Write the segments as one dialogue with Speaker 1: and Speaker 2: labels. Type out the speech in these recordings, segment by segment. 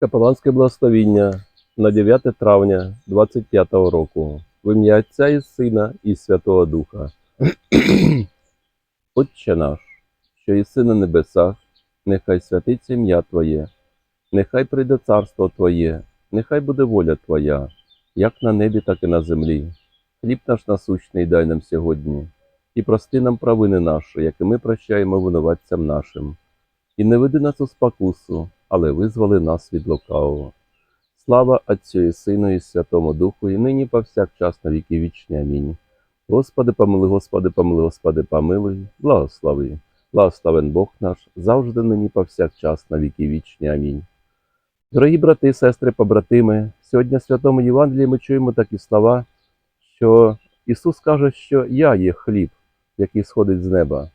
Speaker 1: Капеланське благословіння на 9 травня 25 року. В ім'я Отця і Сина і Святого Духа. Отче наш, що єси на небесах, нехай святиться ім'я Твоє, нехай прийде царство Твоє, нехай буде воля Твоя, як на небі, так і на землі. Хліб наш насущний дай нам сьогодні, і прости нам провини наші, як і ми прощаємо винуватцям нашим. І не веди нас у спокусу, але визволи нас від лукавого. Слава Отцю і Сину і Святому Духу, і нині повсякчас на віки вічні. Амінь. Господи, помилуй, Господи, помилуй, Господи, помилуй, благослови. Благословен Бог наш, завжди нині повсякчас на віки вічні. Амінь. Дорогі брати, сестри, побратими, сьогодні в Святому Євангелії ми чуємо такі слова, що Ісус каже, що я є хліб, який сходить з неба.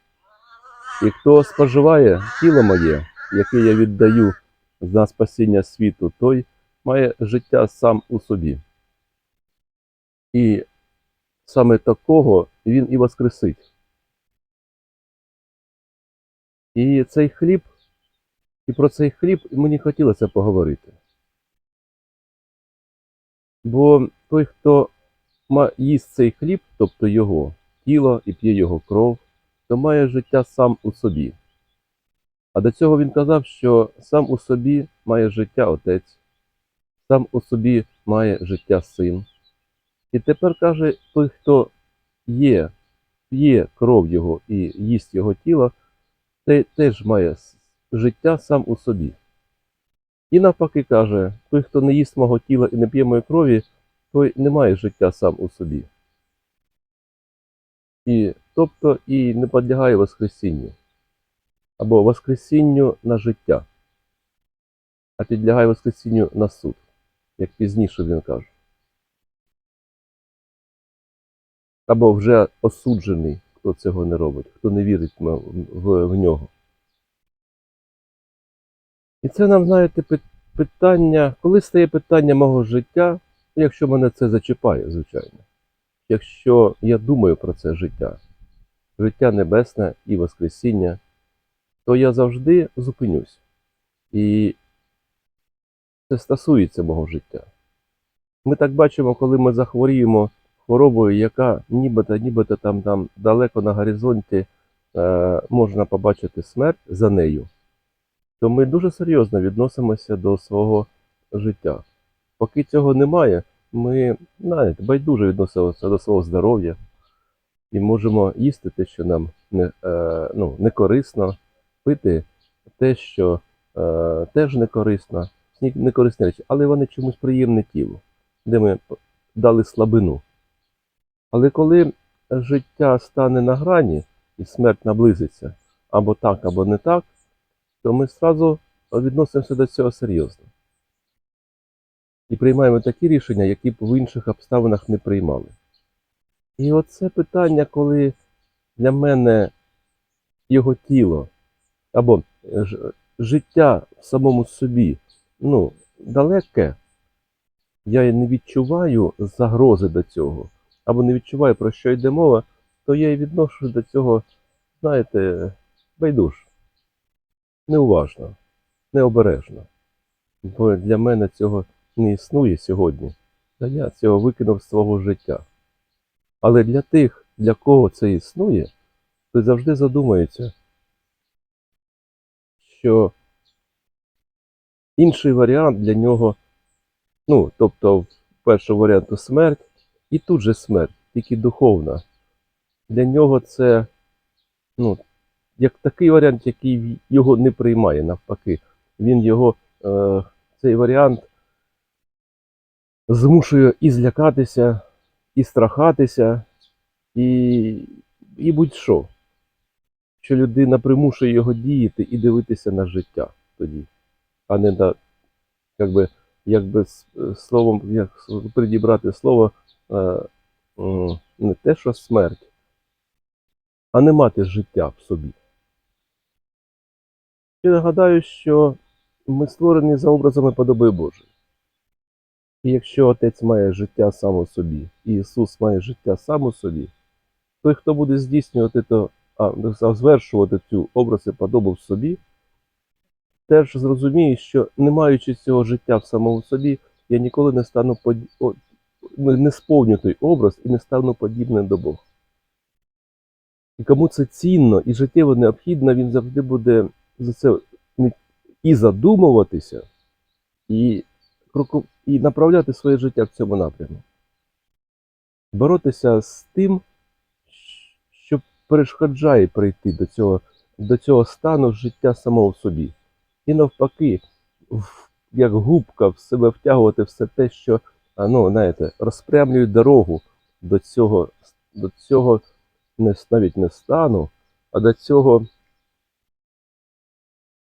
Speaker 1: І хто споживає тіло моє, яке я віддаю на спасіння світу, той має життя сам у собі. І саме такого він і воскресить. І цей хліб, і про цей хліб мені хотілося поговорити. Бо той, хто їсть цей хліб, тобто його тіло і п'є його кров, то має життя сам у собі. А до цього він казав, що сам у собі має життя отець, сам у собі має життя син. І тепер каже, той, хто є, п'є кров його і їсть його тіло, той теж має життя сам у собі. І навпаки каже, той, хто не їсть мого тіла і не п'є моєї крові, той не має життя сам у собі. І, тобто і не підлягає Воскресінню або Воскресінню на життя, а підлягає Воскресінню на суд, як пізніше він каже. Або вже осуджений, хто цього не робить, хто не вірить в, нього. І це нам, знаєте, питання, коли стає питання мого життя, якщо мене це зачіпає, звичайно. Якщо я думаю про це життя, життя небесне і Воскресіння, то я завжди зупинюсь. І це стосується мого життя. Ми так бачимо, коли ми захворіємо хворобою, яка нібито, нібито там, там далеко на горизонті е, можна побачити смерть за нею, то ми дуже серйозно відносимося до свого життя. Поки цього немає, ми знаєте, байдуже відносимося до свого здоров'я і можемо їсти те, що нам не, е, ну, не корисно, пити те, що е, теж не корисно, не корисні речі, але вони чомусь приємне тілу, де ми дали слабину. Але коли життя стане на грані і смерть наблизиться або так, або не так, то ми зразу відносимося до цього серйозно. І приймаємо такі рішення, які б в інших обставинах не приймали. І оце питання, коли для мене його тіло або е, життя в самому собі ну, далеке, я не відчуваю загрози до цього, або не відчуваю, про що йде мова, то я і відношу до цього, знаєте, байдуж, неуважно, необережно. Бо для мене цього не існує сьогодні, та я цього викинув з свого життя. Але для тих, для кого це існує, той завжди задумається, що інший варіант для нього, ну, тобто, перший варіант то смерть, і тут же смерть, тільки духовна. Для нього це, ну, як такий варіант, який його не приймає, навпаки. Він його, е, цей варіант змушує і злякатися, і страхатися, і, і будь-що. Що людина примушує його діяти і дивитися на життя тоді, а не на, якби, якби е, словом, як підібрати слово, е, не те, що смерть, а не мати життя в собі. Я нагадаю, що ми створені за образами подоби Божої. І якщо Отець має життя сам у собі, і Ісус має життя сам у собі, той, хто буде здійснювати то, а, звершувати цю образ і подобу в собі, теж зрозумію, що не маючи цього життя в самому собі, я ніколи не стану поді... о, не сповню той образ і не стану подібним до Бога. І кому це цінно і життєво необхідно, він завжди буде за це і задумуватися, і, і направляти своє життя в цьому напрямку. Боротися з тим, перешкоджає прийти до цього, до цього стану життя самого в собі. І навпаки, як губка в себе втягувати все те, що ну, знаєте, розпрямлює дорогу до цього, до цього не, навіть не стану, а до цього.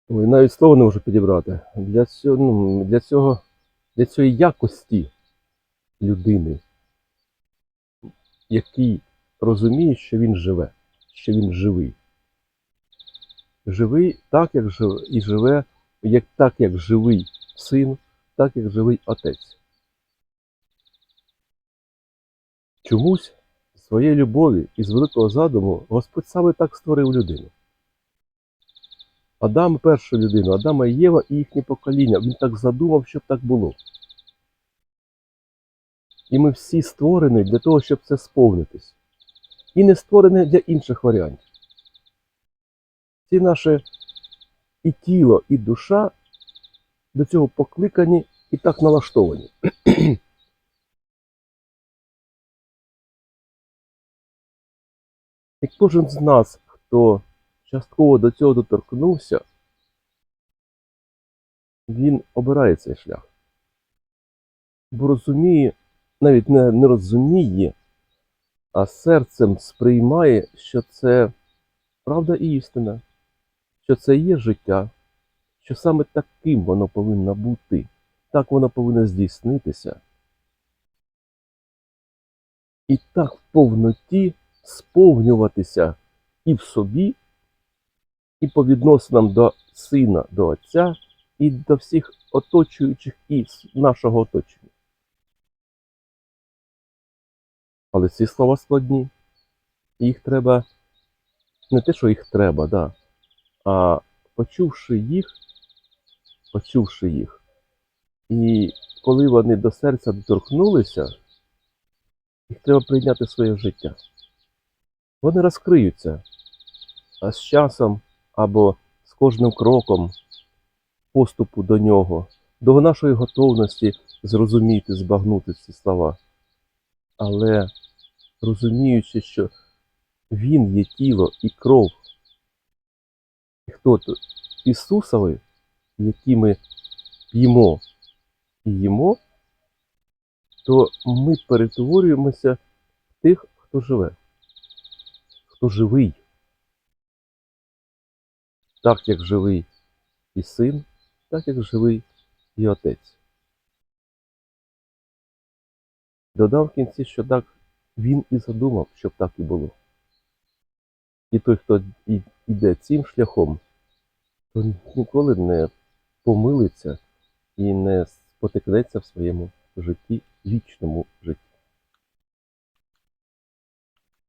Speaker 1: Ой, навіть слово не можу підібрати. Для цього, ну, для цього, для цієї якості людини, який розуміє, що він живе, що він живий. Живий так, як живе, і живе, як, так, як живий син, так, як живий отець. Чомусь з своєї любові і з великого задуму Господь саме так створив людину. Адам першу людину, Адама і Єва і їхнє покоління. Він так задумав, щоб так було. І ми всі створені для того, щоб це сповнитись. І не створені для інших варіантів. Ці наше і тіло, і душа до цього покликані і так налаштовані. І кожен з нас, хто частково до цього доторкнувся, він обирає цей шлях. Бо розуміє, навіть не, не розуміє, а серцем сприймає, що це правда і істина, що це є життя, що саме таким воно повинно бути, так воно повинно здійснитися. І так в повноті сповнюватися і в собі, і по відносинам до сина, до отця, і до всіх оточуючих і нашого оточення. Але ці слова складні. Їх треба не те, що їх треба, да, а почувши їх, почувши їх, і коли вони до серця доторкнулися, їх треба прийняти своє життя. Вони розкриються, а з часом або з кожним кроком поступу до нього, до нашої готовності зрозуміти, збагнути ці слова. Але розуміючи, що Він є тіло і кров, і хто то Ісусові, які ми п'ємо і їмо, то ми перетворюємося в тих, хто живе, хто живий. Так як живий і син, так як живий і отець. Додав в кінці, що так він і задумав, щоб так і було. І той, хто йде цим шляхом, то ніколи не помилиться і не спотикнеться в своєму житті, вічному житті.